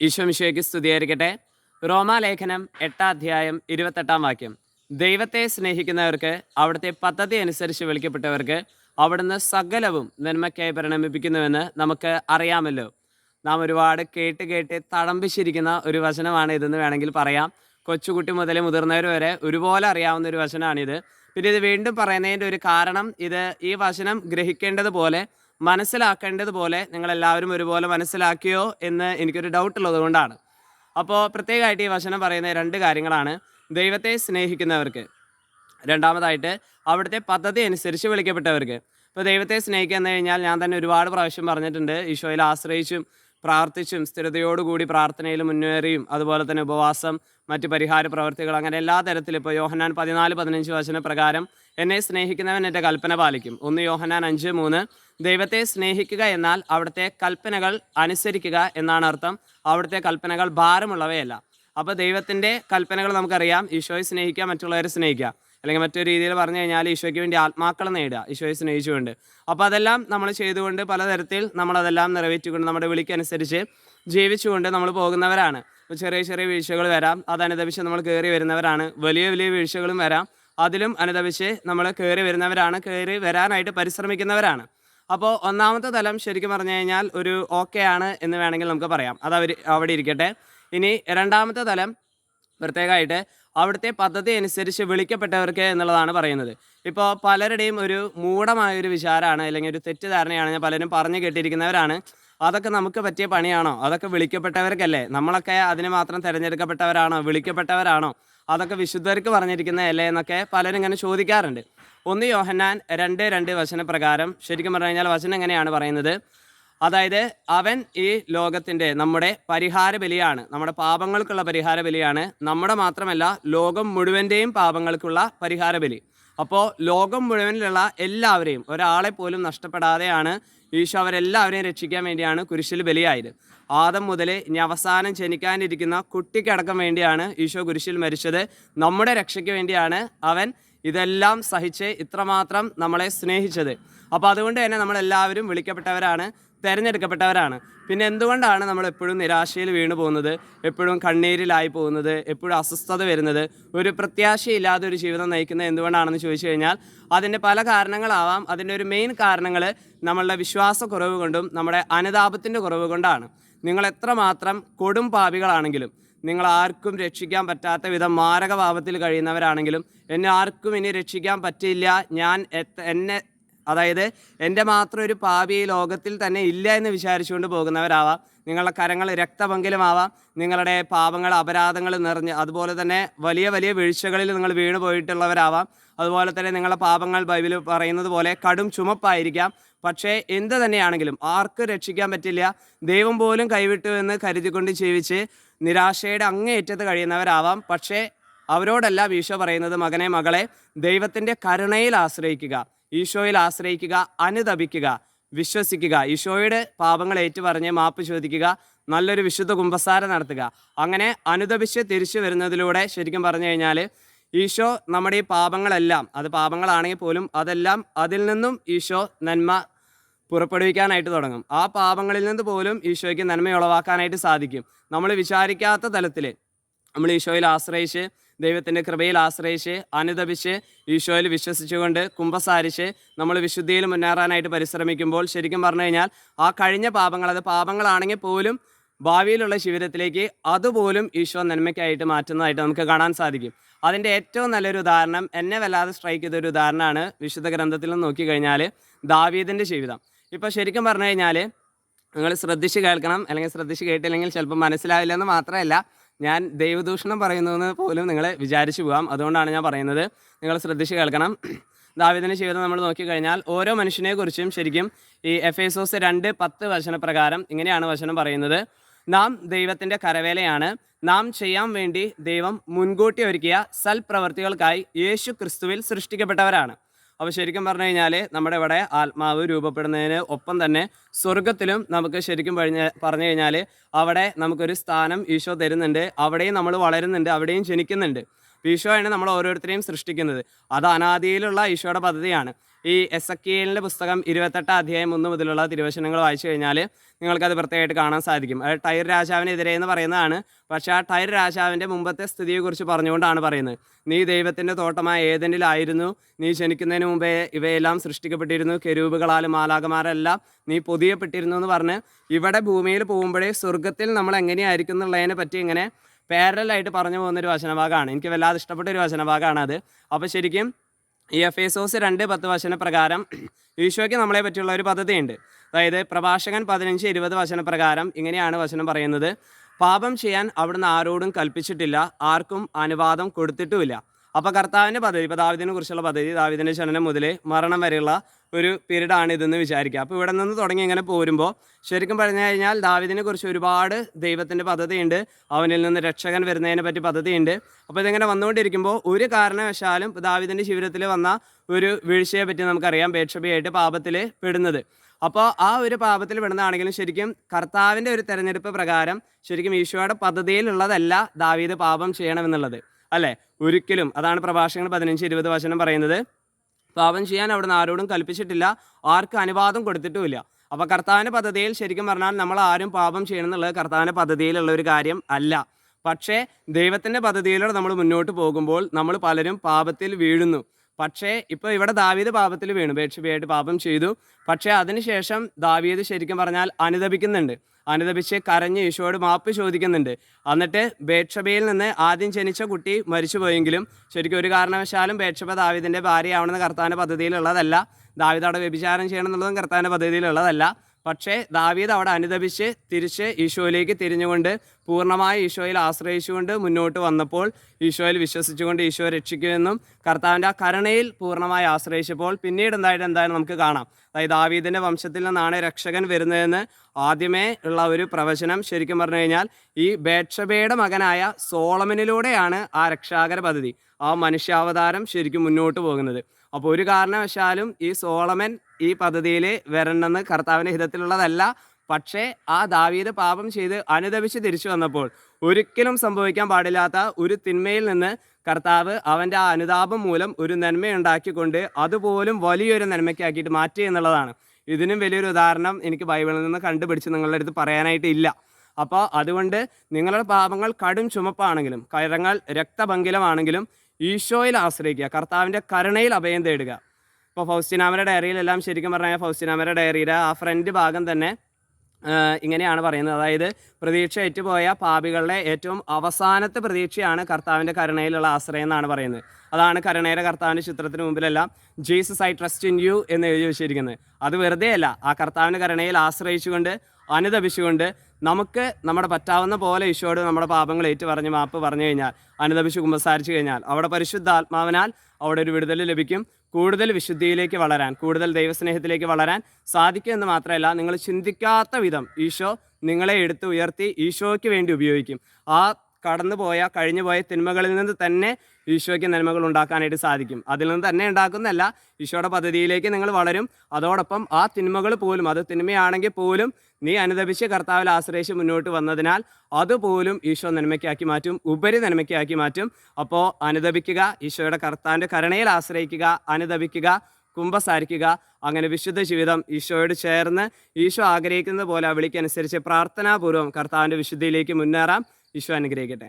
ഈശോമിശോയ്ക്ക് സ്തുതിയായിരിക്കട്ടെ. റോമാലേഖനം എട്ടാം അധ്യായം ഇരുപത്തെട്ടാം വാക്യം. ദൈവത്തെ സ്നേഹിക്കുന്നവർക്ക് അവിടുത്തെ പദ്ധതി അനുസരിച്ച് വിളിക്കപ്പെട്ടവർക്ക് അവിടുന്ന് സകലവും നന്മയ്ക്കായി പരിണമിപ്പിക്കുന്നുവെന്ന് നമുക്ക് അറിയാമല്ലോ. നാം ഒരുപാട് കേട്ട് കേട്ട് തടമ്പിച്ചിരിക്കുന്ന ഒരു വചനമാണ് ഇതെന്ന് വേണമെങ്കിൽ പറയാം. കൊച്ചുകുട്ടി മുതൽ മുതിർന്നവർ വരെ ഒരുപോലെ അറിയാവുന്ന ഒരു വചനമാണിത്. പിന്നെ ഇത് വീണ്ടും പറയുന്നതിന്റെ ഒരു കാരണം ഇത് ഈ വചനം ഗ്രഹിക്കേണ്ടതുപോലെ മനസ്സിലാക്കേണ്ടതുപോലെ നിങ്ങളെല്ലാവരും ഒരുപോലെ മനസ്സിലാക്കിയോ എന്ന് എനിക്കൊരു ഡൗട്ട് ഉള്ളത് കൊണ്ടാണ്. അപ്പോൾ പ്രത്യേകമായിട്ട് ഈ വചനം പറയുന്ന രണ്ട് കാര്യങ്ങളാണ് ദൈവത്തെ സ്നേഹിക്കുന്നവർക്ക്. രണ്ടാമതായിട്ട് അവിടുത്തെ പദ്ധതി അനുസരിച്ച് വിളിക്കപ്പെട്ടവർക്ക്. ഇപ്പോൾ ദൈവത്തെ സ്നേഹിക്കുക എന്ന് കഴിഞ്ഞാൽ ഞാൻ തന്നെ ഒരുപാട് പ്രാവശ്യം പറഞ്ഞിട്ടുണ്ട്. ഈശോയിൽ ആശ്രയിച്ചും പ്രാർത്ഥിച്ചും സ്ഥിരതയോടുകൂടി പ്രാർത്ഥനയിൽ മുന്നേറിയും. അതുപോലെ തന്നെ ഉപവാസം മറ്റ് പരിഹാര പ്രവർത്തികൾ അങ്ങനെ എല്ലാ തരത്തിലും ഇപ്പോൾ യോഹനാൻ പതിനാല് പതിനഞ്ച് വചന പ്രകാരം എന്നെ സ്നേഹിക്കുന്നവൻ എന്റെ കൽപ്പന പാലിക്കും. ഒന്ന് യോഹനാൻ അഞ്ച് മൂന്ന്. ദൈവത്തെ സ്നേഹിക്കുക എന്നാൽ അവിടുത്തെ കൽപ്പനകൾ അനുസരിക്കുക എന്നാണ് അർത്ഥം. അവിടുത്തെ കൽപ്പനകൾ ഭാരമുള്ളവയല്ല. അപ്പോൾ ദൈവത്തിന്റെ കൽപ്പനകൾ നമുക്കറിയാം. ഈശോയെ സ്നേഹിക്കുക മറ്റുള്ളവരെ സ്നേഹിക്കുക. അല്ലെങ്കിൽ മറ്റൊരു രീതിയിൽ പറഞ്ഞു കഴിഞ്ഞാൽ ഈശോയ്ക്ക് വേണ്ടി ആത്മാക്കളെ നേടുക ഈശോയെ സ്നേഹിച്ചുകൊണ്ട്. അപ്പോൾ അതെല്ലാം നമ്മൾ ചെയ്തുകൊണ്ട് പലതരത്തിൽ നമ്മളതെല്ലാം നിറവേറ്റിക്കൊണ്ട് നമ്മുടെ വിളിക്കനുസരിച്ച് ജീവിച്ചുകൊണ്ട് നമ്മൾ പോകുന്നവരാണ്. ചെറിയ ചെറിയ വീഴ്ചകൾ വരാം അത് അനുദപിച്ച് നമ്മൾ കയറി വരുന്നവരാണ്. വലിയ വലിയ വീഴ്ചകളും വരാം അതിലും അനുദപിച്ച് നമ്മൾ കയറി വരുന്നവരാണ് കയറി വരാനായിട്ട് പരിശ്രമിക്കുന്നവരാണ്. അപ്പോൾ ഒന്നാമത്തെ തലം ശരിക്കും പറഞ്ഞു കഴിഞ്ഞാൽ ഒരു ഓക്കെ ആണ് എന്ന് വേണമെങ്കിൽ നമുക്ക് പറയാം. അത് അവർ അവിടെ ഇരിക്കട്ടെ. ഇനി രണ്ടാമത്തെ തലം പ്രത്യേകമായിട്ട് അവിടുത്തെ പദ്ധതി അനുസരിച്ച് വിളിക്കപ്പെട്ടവർക്ക് എന്നുള്ളതാണ് പറയുന്നത്. ഇപ്പോൾ പലരുടെയും ഒരു മൂഢമായൊരു വിചാരമാണ് അല്ലെങ്കിൽ ഒരു തെറ്റിദ്ധാരണയാണ് ഞാൻ പലരും പറഞ്ഞു കേട്ടിരിക്കുന്നവരാണ്. അതൊക്കെ നമുക്ക് പറ്റിയ പണിയാണോ? അതൊക്കെ വിളിക്കപ്പെട്ടവർക്കല്ലേ? നമ്മളൊക്കെ അതിന് മാത്രം തിരഞ്ഞെടുക്കപ്പെട്ടവരാണോ? വിളിക്കപ്പെട്ടവരാണോ? അതൊക്കെ വിശുദ്ധർക്ക് പറഞ്ഞിരിക്കുന്നതല്ലേ എന്നൊക്കെ പലരും ഇങ്ങനെ ചോദിക്കാറുണ്ട്. ഒന്ന് യോഹന്നാൻ രണ്ട് രണ്ട് വചനപ്രകാരം ശരിക്കും പറഞ്ഞു കഴിഞ്ഞാൽ വചനം എങ്ങനെയാണ് പറയുന്നത്? അതായത് അവൻ ഈ ലോകത്തിന്റെ നമ്മുടെ പരിഹാര ബലിയാണ് നമ്മുടെ പാപങ്ങൾക്കുള്ള പരിഹാര ബലിയാണ് നമ്മുടെ മാത്രമല്ല ലോകം മുഴുവന്റെയും പാപങ്ങൾക്കുള്ള പരിഹാര ബലി അപ്പോൾ ലോകം മുഴുവനിലുള്ള എല്ലാവരെയും ഒരാളെ പോലും നഷ്ടപ്പെടാതെയാണ് ഈശോ അവരെല്ലാവരെയും രക്ഷിക്കാൻ വേണ്ടിയാണ് കുരിശിൽ ബലിയായത്. ആദം മുതൽ ഇനി അവസാനം ജനിക്കാനിരിക്കുന്ന കുട്ടിക്കടക്കം വേണ്ടിയാണ് ഈശോ കുരിശിൽ മരിച്ചത്. നമ്മുടെ രക്ഷയ്ക്ക് വേണ്ടിയാണ് അവൻ ഇതെല്ലാം സഹിച്ച് ഇത്രമാത്രം നമ്മളെ സ്നേഹിച്ചത്. അപ്പോൾ അതുകൊണ്ട് തന്നെ നമ്മളെല്ലാവരും വിളിക്കപ്പെട്ടവരാണ്. തിരഞ്ഞെടുക്കപ്പെട്ടവരാണ്. പിന്നെ എന്തുകൊണ്ടാണ് നമ്മൾ എപ്പോഴും നിരാശയിൽ വീണു പോകുന്നത്? എപ്പോഴും കണ്ണീരിലായി പോകുന്നത്? എപ്പോഴും അസ്വസ്ഥത വരുന്നത്? ഒരു പ്രത്യാശയില്ലാതെ ഒരു ജീവിതം നയിക്കുന്നത് എന്തുകൊണ്ടാണെന്ന് ചോദിച്ചു കഴിഞ്ഞാൽ അതിന്റെ പല കാരണങ്ങളാവാം. അതിന്റെ ഒരു മെയിൻ കാരണങ്ങൾ നമ്മളുടെ വിശ്വാസക്കുറവ് കൊണ്ടും നമ്മുടെ അനുതാപത്തിന്റെ കുറവ് കൊണ്ടാണ്. നിങ്ങൾ എത്രമാത്രം കൊടും പാപികളാണെങ്കിലും നിങ്ങൾ ആർക്കും രക്ഷിക്കാൻ പറ്റാത്ത വിധം മാരകഭാവത്തിൽ കഴിയുന്നവരാണെങ്കിലും എന്നെ ആർക്കും ഇനി രക്ഷിക്കാൻ പറ്റില്ല ഞാൻ എന്നെ അതായത് എന്റെ മാത്രം ഒരു പാപി ഈ ലോകത്തിൽ തന്നെ ഇല്ല എന്ന് വിചാരിച്ചുകൊണ്ട് പോകുന്നവരാവാം. നിങ്ങളുടെ കരങ്ങൾ രക്തപങ്കിലുമാവാം. നിങ്ങളുടെ പാപങ്ങൾ അപരാധങ്ങൾ നിറഞ്ഞ് അതുപോലെ തന്നെ വലിയ വലിയ വീഴ്ചകളിൽ നിങ്ങൾ വീണു പോയിട്ടുള്ളവരാവാം. അതുപോലെ തന്നെ നിങ്ങളുടെ പാപങ്ങൾ ബൈബിൾ പറയുന്നത് പോലെ കടും ചുമപ്പായിരിക്കാം. പക്ഷേ എന്ത് തന്നെയാണെങ്കിലും ആർക്കും രക്ഷിക്കാൻ പറ്റില്ല. ദൈവം പോലും കൈവിട്ടു എന്ന് കരുതിക്കൊണ്ട് ജീവിച്ച് നിരാശയുടെ അങ്ങേയറ്റത്ത് കഴിയുന്നവരാവാം. പക്ഷേ അവരോടല്ല ഈശോ പറയുന്നത് മകനെ മകളെ ദൈവത്തിന്റെ കരുണയിൽ ആശ്രയിക്കുക. ഈശോയിൽ ആശ്രയിക്കുക അനുതപിക്കുക വിശ്വസിക്കുക ഈശോയുടെ പാപങ്ങൾ ഏറ്റുപറഞ്ഞ് മാപ്പ് ചോദിക്കുക നല്ലൊരു വിശുദ്ധ കുമ്പസാരം നടത്തുക. അങ്ങനെ അനുതപിച്ച് തിരിച്ചു വരുന്നതിലൂടെ ശരിക്കും പറഞ്ഞു കഴിഞ്ഞാൽ ഈശോ നമ്മുടെ ഈ പാപങ്ങളെല്ലാം അത് പാപങ്ങളാണെങ്കിൽ പോലും അതെല്ലാം അതിൽ നിന്നും ഈശോ നന്മ പുറപ്പെടുവിക്കാനായിട്ട് തുടങ്ങും. ആ പാപങ്ങളിൽ നിന്ന് പോലും ഈശോയ്ക്ക് നന്മ ഉളവാക്കാനായിട്ട് സാധിക്കും. നമ്മൾ വിചാരിക്കാത്ത തലത്തിൽ നമ്മൾ ഈശോയിൽ ആശ്രയിച്ച് ദൈവത്തിന്റെ കൃപയിൽ ആശ്രയിച്ച് അനുദപിച്ച് ഈശോയിൽ വിശ്വസിച്ചുകൊണ്ട് കുമ്പസാരിച്ച് നമ്മൾ വിശുദ്ധിയിൽ മുന്നേറാനായിട്ട് പരിശ്രമിക്കുമ്പോൾ ശരിക്കും പറഞ്ഞു കഴിഞ്ഞാൽ ആ കഴിഞ്ഞ പാപങ്ങൾ അത് പാപങ്ങളാണെങ്കിൽ പോലും ഭാവിയിലുള്ള ജീവിതത്തിലേക്ക് അതുപോലും ഈശോ നന്മയ്ക്കായിട്ട് മാറ്റുന്നതായിട്ട് നമുക്ക് കാണാൻ സാധിക്കും. അതിന്റെ ഏറ്റവും നല്ലൊരു ഉദാഹരണം എന്നെ വല്ലാതെ സ്ട്രൈക്ക് ചെയ്തൊരു ഉദാഹരണമാണ് വിശുദ്ധ ഗ്രന്ഥത്തിൽ നോക്കിക്കഴിഞ്ഞാൽ ദാവീദിന്റെ ജീവിതം. ഇപ്പോൾ ശരിക്കും പറഞ്ഞു കഴിഞ്ഞാൽ നിങ്ങൾ ശ്രദ്ധിച്ച് കേൾക്കണം അല്ലെങ്കിൽ ശ്രദ്ധിച്ച് കേട്ടില്ലെങ്കിൽ ചിലപ്പോൾ മനസ്സിലാവില്ല എന്ന് മാത്രമല്ല ഞാൻ ദൈവദൂഷണം പറയുന്നതെന്ന് പോലും നിങ്ങൾ വിചാരിച്ചു പോകാം അതുകൊണ്ടാണ് ഞാൻ പറയുന്നത്. നിങ്ങൾ ശ്രദ്ധിച്ച് കേൾക്കണം. ദാവിദിന് ജീവിതം നമ്മൾ നോക്കിക്കഴിഞ്ഞാൽ ഓരോ മനുഷ്യനെക്കുറിച്ചും ശരിക്കും ഈ എഫ് എസോസ് രണ്ട് പത്ത് വചനപ്രകാരം ഇങ്ങനെയാണ് വചനം പറയുന്നത്. നാം ദൈവത്തിന്റെ കരവേലയാണ്. നാം ചെയ്യാൻ വേണ്ടി ദൈവം മുൻകൂട്ടി ഒരുക്കിയ സൽപ്രവർത്തികൾക്കായി യേശു ക്രിസ്തുവിൽ സൃഷ്ടിക്കപ്പെട്ടവരാണ്. അപ്പോൾ ശരിക്കും പറഞ്ഞു കഴിഞ്ഞാൽ നമ്മുടെ ഇവിടെ ആത്മാവ് രൂപപ്പെടുന്നതിന് ഒപ്പം തന്നെ സ്വർഗത്തിലും നമുക്ക് ശരിക്കും പറഞ്ഞ പറഞ്ഞു കഴിഞ്ഞാൽ അവിടെ നമുക്കൊരു സ്ഥാനം ഈശോ തരുന്നുണ്ട്. അവിടെയും നമ്മൾ വളരുന്നുണ്ട് അവിടെയും ജനിക്കുന്നുണ്ട്. ഈശോയാണ് നമ്മൾ ഓരോരുത്തരെയും സൃഷ്ടിക്കുന്നത്. അത് അനാദിയിലുള്ള ഈശോയുടെ പദ്ധതിയാണ്. ഈ എസ് എ പുസ്തകം ഇരുപത്തെട്ട് അധ്യായം ഒന്ന് മുതലുള്ള തിരുവചനങ്ങൾ വായിച്ചു കഴിഞ്ഞാൽ നിങ്ങൾക്കത് പ്രത്യേകമായിട്ട് കാണാൻ സാധിക്കും. അത് ടൈർ രാജാവിനെതിരെ എന്ന് പറയുന്നതാണ്. പക്ഷേ ആ ടൈർ രാജാവിന്റെ മുമ്പത്തെ സ്ഥിതിയെക്കുറിച്ച് പറഞ്ഞുകൊണ്ടാണ് പറയുന്നത്. നീ ദൈവത്തിന്റെ തോട്ടമായ ഏതെങ്കിലായിരുന്നു നീ ജനിക്കുന്നതിന് മുമ്പേ ഇവയെല്ലാം സൃഷ്ടിക്കപ്പെട്ടിരുന്നു. കെരൂപുകളാലും മാലാകമാരെല്ലാം നീ പൊതിയപ്പെട്ടിരുന്നു എന്ന് പറഞ്ഞ് ഇവിടെ ഭൂമിയിൽ പോകുമ്പോഴേ സ്വർഗത്തിൽ നമ്മൾ എങ്ങനെയായിരിക്കും എന്നുള്ളതിനെ പറ്റി ഇങ്ങനെ പാരലായിട്ട് പറഞ്ഞു പോകുന്നൊരു വചനഭാഗമാണ്. എനിക്ക് വല്ലാതെ ഇഷ്ടപ്പെട്ട ഒരു വചനഭാഗമാണ് അത്. അപ്പോൾ ശരിക്കും ഈ എഫ് എസോസ് രണ്ട് പത്ത് വചന പ്രകാരം ഈശോയ്ക്ക് നമ്മളെ പറ്റിയുള്ള ഒരു പദ്ധതിയുണ്ട്. അതായത് പ്രഭാഷകൻ പതിനഞ്ച് ഇരുപത് വചനപ്രകാരം ഇങ്ങനെയാണ് വചനം പറയുന്നത്. പാപം ചെയ്യാൻ അവിടുന്ന് ആരോടും കൽപ്പിച്ചിട്ടില്ല ആർക്കും അനുവാദം കൊടുത്തിട്ടുമില്ല. അപ്പോൾ കർത്താവിന്റെ പദ്ധതി ഇപ്പോൾ ദാവിദിനെ കുറിച്ചുള്ള പദ്ധതി ദാവിദിന്റെ ജനനം മുതൽ മരണം വരെയുള്ള ഒരു പീരീഡാണ് ഇതെന്ന് വിചാരിക്കുക. അപ്പോൾ ഇവിടെ നിന്ന് തുടങ്ങി ഇങ്ങനെ പോരുമ്പോൾ ശരിക്കും പറഞ്ഞു കഴിഞ്ഞാൽ ദാവിദിനെ കുറിച്ച് ഒരുപാട് ദൈവത്തിന്റെ പദ്ധതിയുണ്ട്. അവനിൽ നിന്ന് രക്ഷകൻ വരുന്നതിനെ പറ്റി പദ്ധതിയുണ്ട്. അപ്പോൾ ഇതിങ്ങനെ വന്നുകൊണ്ടിരിക്കുമ്പോൾ ഒരു കാരണവശാലും ദാവിദിന്റെ ജീവിതത്തിൽ വന്ന ഒരു വീഴ്ചയെ പറ്റി നമുക്കറിയാം. ബേക്ഷബിയായിട്ട് പാപത്തിൽ പെടുന്നത്. അപ്പോൾ ആ ഒരു പാപത്തിൽ പെടുന്നതാണെങ്കിലും ശരിക്കും കർത്താവിന്റെ ഒരു തെരഞ്ഞെടുപ്പ് പ്രകാരം ശരിക്കും ഈശോയുടെ പദ്ധതിയിലുള്ളതല്ല ദാവീദ് പാപം ചെയ്യണമെന്നുള്ളത്. അല്ലേ? ഒരിക്കലും. അതാണ് പ്രഭാഷകങ്ങൾ പതിനഞ്ച് ഇരുപത് വചനം പറയുന്നത്. പാപം ചെയ്യാൻ അവിടുന്ന് ആരോടും കൽപ്പിച്ചിട്ടില്ല. ആർക്കും അനുവാദം കൊടുത്തിട്ടുമില്ല. അപ്പോൾ കർത്താവിന്റെ പദ്ധതിയിൽ ശരിക്കും പറഞ്ഞാൽ നമ്മൾ ആരും പാപം ചെയ്യണം എന്നുള്ളത് കർത്താവിന്റെ പദ്ധതിയിലുള്ള ഒരു കാര്യം അല്ല. പക്ഷേ ദൈവത്തിന്റെ പദ്ധതിയിലൂടെ നമ്മൾ മുന്നോട്ട് പോകുമ്പോൾ നമ്മൾ പലരും പാപത്തിൽ വീഴുന്നു. പക്ഷേ ഇപ്പോൾ ഇവിടെ ദാവീദ് പാപത്തിൽ വീണു. ബേക്ഷബിയായിട്ട് പാപം ചെയ്തു. പക്ഷേ അതിനുശേഷം ദാവീദ് ശരിക്കും പറഞ്ഞാൽ അനുദപിക്കുന്നുണ്ട്. അനുദപിച്ച് കരഞ്ഞ് ഈശോയോട് മാപ്പ് ചോദിക്കുന്നുണ്ട്. എന്നിട്ട് ബേക്ഷബയിൽ നിന്ന് ആദ്യം ജനിച്ച കുട്ടി മരിച്ചുപോയെങ്കിലും ശരിക്കും ഒരു കാരണവശാലും ബേക്ഷബ ദാവിദിന്റെ ഭാര്യയാവണമെന്ന് കർത്താവിന്റെ പദ്ധതിയിലുള്ളതല്ല. ദാവിദ് അവിടെ വ്യഭിചാരം ചെയ്യണം എന്നുള്ളതും കർത്താവിന്റെ പദ്ധതിയിലുള്ളതല്ല. പക്ഷേ ദാവീദ് അവിടെ അനുദപിച്ച് തിരിച്ച് ഈശോയിലേക്ക് തിരിഞ്ഞുകൊണ്ട് പൂർണമായി ഈശോയിൽ ആശ്രയിച്ചുകൊണ്ട് മുന്നോട്ട് വന്നപ്പോൾ ഈശോയിൽ വിശ്വസിച്ചുകൊണ്ട് ഈശോ രക്ഷിക്കുമെന്നും കർത്താവിന്റെ ആ കരുണയിൽ പൂർണമായി ആശ്രയിച്ചപ്പോൾ പിന്നീട് എന്തായിട്ട് എന്തായാലും നമുക്ക് കാണാം. അതായത് ദാവീദിന്റെ വംശത്തിൽ നിന്നാണ് രക്ഷകൻ വരുന്നതെന്ന് ആദ്യമേ ഉള്ള ഒരു പ്രവചനം ശരിക്കും പറഞ്ഞു കഴിഞ്ഞാൽ ഈ ബേക്ഷബയുടെ മകനായ സോളമനിലൂടെയാണ് ആ രക്ഷാകര പദ്ധതി ആ മനുഷ്യാവതാരം ശരിക്കും മുന്നോട്ട് പോകുന്നത്. അപ്പോൾ ഒരു കാരണവശാലും ഈ സോളമൻ ഈ പദ്ധതിയിൽ വരണമെന്ന് കർത്താവിന്റെ ഹിതത്തിലുള്ളതല്ല. പക്ഷേ ആ ദാവീദ് പാപം ചെയ്ത് അനുദപിച്ച് തിരിച്ചു വന്നപ്പോൾ ഒരിക്കലും സംഭവിക്കാൻ പാടില്ലാത്ത ഒരു തിന്മയിൽ നിന്ന് കർത്താവ് അവന്റെ ആ അനുതാപം മൂലം ഒരു നന്മയുണ്ടാക്കിക്കൊണ്ട് അതുപോലും വലിയൊരു നന്മയ്ക്കാക്കിയിട്ട് മാറ്റി എന്നുള്ളതാണ്. ഇതിനും വലിയൊരു ഉദാഹരണം എനിക്ക് ബൈബിളിൽ നിന്ന് കണ്ടുപിടിച്ച് നിങ്ങളുടെ അടുത്ത് പറയാനായിട്ട് ഇല്ല. അപ്പോൾ അതുകൊണ്ട് നിങ്ങളുടെ പാപങ്ങൾ കടും ചുമപ്പാണെങ്കിലും കരങ്ങൾ രക്തഭങ്കിലമാണെങ്കിലും ഈശോയിൽ ആശ്രയിക്കുക കർത്താവിന്റെ കരുണയിൽ അഭയം തേടുക. ഇപ്പോൾ ഫൗസ്റ്റിനാമയുടെ ഡയറിയിലെല്ലാം ശരിക്കും പറഞ്ഞാൽ ഫൗസ്റ്റിനാമയുടെ ഡയറിയുടെ ആ ഫ്രണ്ട് ഭാഗം തന്നെ ഇങ്ങനെയാണ് പറയുന്നത്. അതായത് പ്രതീക്ഷ ഏറ്റുപോയ പാപികളുടെ ഏറ്റവും അവസാനത്തെ പ്രതീക്ഷയാണ് കർത്താവിന്റെ കരുണയിലുള്ള ആശ്രയം എന്നാണ് പറയുന്നത്. അതാണ് കരുണയുടെ കർത്താവിന്റെ ചിത്രത്തിന് മുമ്പിലെല്ലാം Jesus I trust in you എന്ന് എഴുതി വെച്ചിരിക്കുന്നത്. അത് വെറുതെ അല്ല ആ കർത്താവിന്റെ കരുണയിൽ ആശ്രയിച്ചുകൊണ്ട് അനുദപിച്ചുകൊണ്ട് നമുക്ക് നമ്മുടെ പറ്റാവുന്ന പോലെ ഈശോയോട് നമ്മുടെ പാപങ്ങൾ ഏറ്റു പറഞ്ഞ് മാപ്പ് പറഞ്ഞു കഴിഞ്ഞാൽ അനുദപിച്ച് കുമ്പസാരിച്ചു കഴിഞ്ഞാൽ അവിടെ പരിശുദ്ധ ആത്മാവിനാൽ അവിടെ ഒരു വിടുതൽ ലഭിക്കും. കൂടുതൽ വിശുദ്ധിയിലേക്ക് വളരാൻ കൂടുതൽ ദൈവസ്നേഹത്തിലേക്ക് വളരാൻ സാധിക്കും എന്ന് മാത്രമല്ല നിങ്ങൾ ചിന്തിക്കാത്ത വിധം ഈശോ നിങ്ങളെ എടുത്ത് ഉയർത്തി ഈശോയ്ക്ക് വേണ്ടി ഉപയോഗിക്കും. ആ കടന്നുപോയ കഴിഞ്ഞുപോയ തിന്മകളിൽ നിന്ന് തന്നെ ഈശോയ്ക്ക് നന്മകൾ ഉണ്ടാക്കാനായിട്ട് സാധിക്കും. അതിൽ നിന്ന് തന്നെ ഉണ്ടാക്കുന്നതല്ല ഈശോയുടെ പദ്ധതിയിലേക്ക് നിങ്ങൾ വളരും. അതോടൊപ്പം ആ തിന്മകൾ പോലും അത് തിന്മയാണെങ്കിൽ പോലും നീ അനുദപിച്ച് കർത്താവിൽ ആശ്രയിച്ച് മുന്നോട്ട് വന്നതിനാൽ അതുപോലും ഈശോ നന്മയ്ക്കാക്കി മാറ്റും ഉപരി നന്മയ്ക്കാക്കി മാറ്റും. അപ്പോൾ അനുദപിക്കുക ഈശോയുടെ കർത്താവിന്റെ കരുണയിൽ ആശ്രയിക്കുക അനുദപിക്കുക കുംഭസാരിക്കുക അങ്ങനെ വിശുദ്ധ ജീവിതം ഈശോയോട് ചേർന്ന് ഈശോ ആഗ്രഹിക്കുന്നത് പോലെ ആ വിളിക്കനുസരിച്ച് പ്രാർത്ഥനാപൂർവം കർത്താവിന്റെ വിശുദ്ധിയിലേക്ക് മുന്നേറാം. ഈശോ അനുഗ്രഹിക്കട്ടെ.